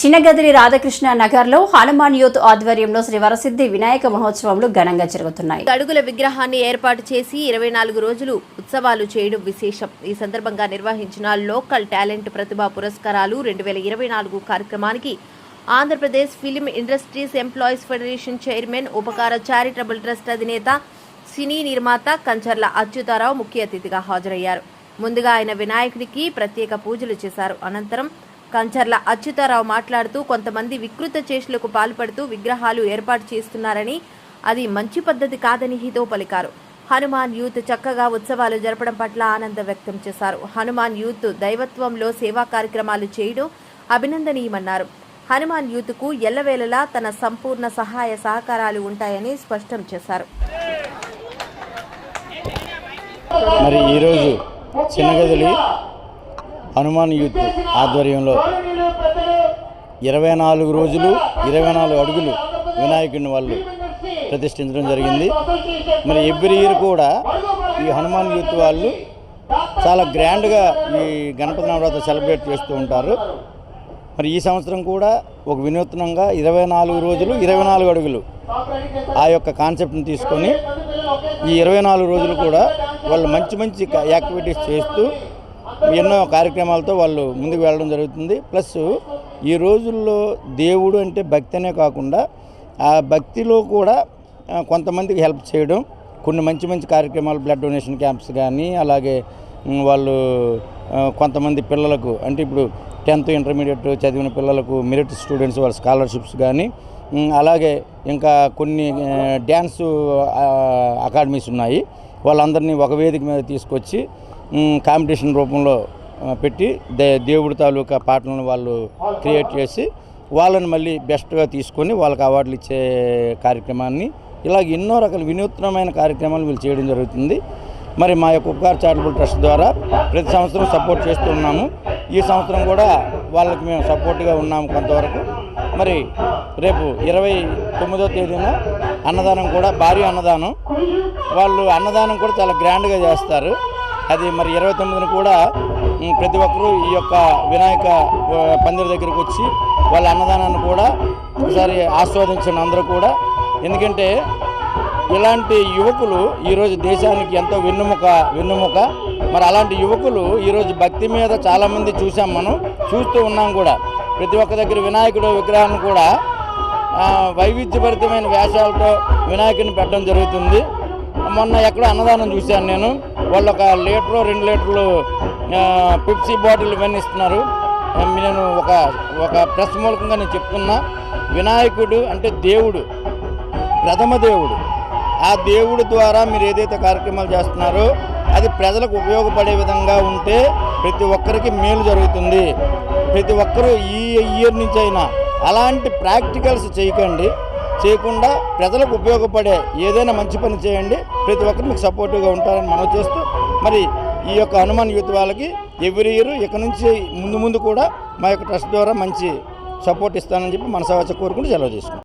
చిన్నగదిరి రాధాకృష్ణ నగర్లో హనుమాన్ యూత్ ఆధ్వర్యంలో శ్రీ వరసిద్ధి వినాయక మహోత్సవాలు ఘనంగా జరుగుతున్నాయి. అడుగుల విగ్రహాన్ని ఏర్పాటు చేసి ఇరవై నాలుగు రోజులు ఉత్సవాలు చేయడం విశేషం. ఈ సందర్భంగా నిర్వహించిన లోకల్ టాలెంట్ ప్రతిభా పురస్కారాలు రెండు వేల ఇరవై నాలుగు కార్యక్రమానికి Andhra Pradesh film industries employees federation chairman ఉపకార చారిటబుల్ ట్రస్ట్ అధినేత సినీ నిర్మాత కంచర్ల అచ్యుతారావు ముఖ్య అతిథిగా హాజరయ్యారు. ముందుగా ఆయన వినాయకుడికి ప్రత్యేక పూజలు చేశారు. అనంతరం కంచర్ల అచ్యుతారావు మాట్లాడుతూ కొంతమంది వికృత చేష్టలకు పాల్పడుతూ విగ్రహాలు ఏర్పాటు చేస్తున్నారని అది మంచి పద్ధతి కాదని హితో పలికారు. హనుమాన్ యూత్ చక్కగా ఉత్సవాలు జరపడం పట్ల ఆనందం వ్యక్తం చేశారు. హనుమాన్ యూత్ దైవత్వంలో సేవా కార్యక్రమాలు చేయడం అభినందనీయమన్నారు. హనుమాన్ యూత్కు ఎల్లవేళలా తన సంపూర్ణ సహాయ సహకారాలు ఉంటాయని స్పష్టం చేశారు. మరి ఈరోజు చిన్నగదిలి హనుమాన్ యూత్ ఆధ్వర్యంలో ఇరవై నాలుగు రోజులు ఇరవై నాలుగు అడుగులు వినాయకుడిని వాళ్ళు ప్రతిష్ఠించడం జరిగింది. మరి ఎవ్రీ ఇయర్ కూడా ఈ హనుమాన్ యూత్ వాళ్ళు చాలా గ్రాండ్గా ఈ గణపతి నవరాత్రి సెలబ్రేట్ చేస్తూ ఉంటారు. మరి ఈ సంవత్సరం కూడా ఒక వినూత్నంగా ఇరవై నాలుగు రోజులు ఇరవై నాలుగు అడుగులు ఆ యొక్క కాన్సెప్ట్ని తీసుకొని ఈ ఇరవై నాలుగు రోజులు కూడా వాళ్ళు మంచి మంచి యాక్టివిటీస్ చేస్తూ ఎన్నో కార్యక్రమాలతో వాళ్ళు ముందుకు వెళ్ళడం జరుగుతుంది. ప్లస్ ఈ రోజుల్లో దేవుడు అంటే భక్తినే కాకుండా ఆ భక్తిలో కూడా కొంతమందికి హెల్ప్ చేయడం కొన్ని మంచి మంచి కార్యక్రమాలు బ్లడ్ డొనేషన్ క్యాంప్స్ కానీ అలాగే వాళ్ళు కొంతమంది పిల్లలకు అంటే ఇప్పుడు టెన్త్ ఇంటర్మీడియట్ చదివిన పిల్లలకు మెరిట్ స్టూడెంట్స్ వాళ్ళ స్కాలర్షిప్స్ కానీ అలాగే ఇంకా కొన్ని డ్యాన్సు డ్యాన్స్ అకాడమీస్ ఉన్నాయి. వాళ్ళందరినీ ఒక వేదిక మీద తీసుకొచ్చి కాంపిటీషన్ రూపంలో పెట్టి దే దేవుడి తాలూకా పాటలను వాళ్ళు క్రియేట్ చేసి వాళ్ళని మళ్ళీ బెస్ట్గా తీసుకొని వాళ్ళకి అవార్డులు ఇచ్చే కార్యక్రమాన్ని ఇలాగ ఎన్నో రకాల వినూత్నమైన కార్యక్రమాలు వీళ్ళు చేయడం జరుగుతుంది. మరి మా యొక్క ఉపకార చారిటబుల్ ట్రస్ట్ ద్వారా ప్రతి సంవత్సరం సపోర్ట్ చేస్తున్నాము ఈ సంవత్సరం కూడా వాళ్ళకి మేము సపోర్ట్గా ఉన్నాము కొంతవరకు. మరి రేపు ఇరవై తొమ్మిదో తేదీన అన్నదానం కూడా భారీ అన్నదానం. వాళ్ళు అన్నదానం కూడా చాలా గ్రాండ్గా చేస్తారు. అది మరి ఇరవై తొమ్మిదిన కూడా ప్రతి ఒక్కరూ ఈ యొక్క వినాయక పందిరి దగ్గరికి వచ్చి వాళ్ళ అన్నదానాన్ని కూడా ఒకసారి ఆస్వాదించండి అందరూ కూడా. ఎందుకంటే ఇలాంటి యువకులు ఈరోజు దేశానికి ఎంతో వెన్నుముక వెన్నుముక. మరి అలాంటి యువకులు ఈరోజు భక్తి మీద చాలామంది చూసాం మనం చూస్తూ ఉన్నాం కూడా. ప్రతి ఒక్క దగ్గర వినాయకుడు విగ్రహాన్ని కూడా వైవిధ్యభరితమైన వేషాలతో వినాయకుని పెట్టడం జరుగుతుంది. మొన్న ఎక్కడో అన్నదానం చూశాను నేను. వాళ్ళు ఒక లీటరు రెండు లీటర్లు పిప్సీ బాటిల్ ఇవన్నీ ఇస్తున్నారు. నేను ఒక ఒక ప్రెస్ మూలకంగా నేను చెప్తున్నా వినాయకుడు అంటే దేవుడు ప్రథమ దేవుడు. ఆ దేవుడి ద్వారా మీరు ఏదైతే కార్యక్రమాలు చేస్తున్నారో అది ప్రజలకు ఉపయోగపడే విధంగా ఉంటే ప్రతి ఒక్కరికి మేలు జరుగుతుంది. ప్రతి ఒక్కరూ ఈ ఇయర్ నుంచి అయినా అలాంటి ప్రాక్టికల్స్ చేయకండి. చేయకుండా ప్రజలకు ఉపయోగపడే ఏదైనా మంచి పని చేయండి. ప్రతి ఒక్కరు మీకు సపోర్టివ్గా ఉంటారని మనం చేస్తూ మరి ఈ యొక్క హనుమాన్ యూత్ వాళ్ళకి ఎవ్రీ ఇయర్ ఇక నుంచి ముందు ముందు కూడా మా యొక్క ట్రస్ట్ ద్వారా మంచి సపోర్ట్ ఇస్తానని చెప్పి మనసావాచ కోరుకుంటూ సెలవు చేసుకుంటాం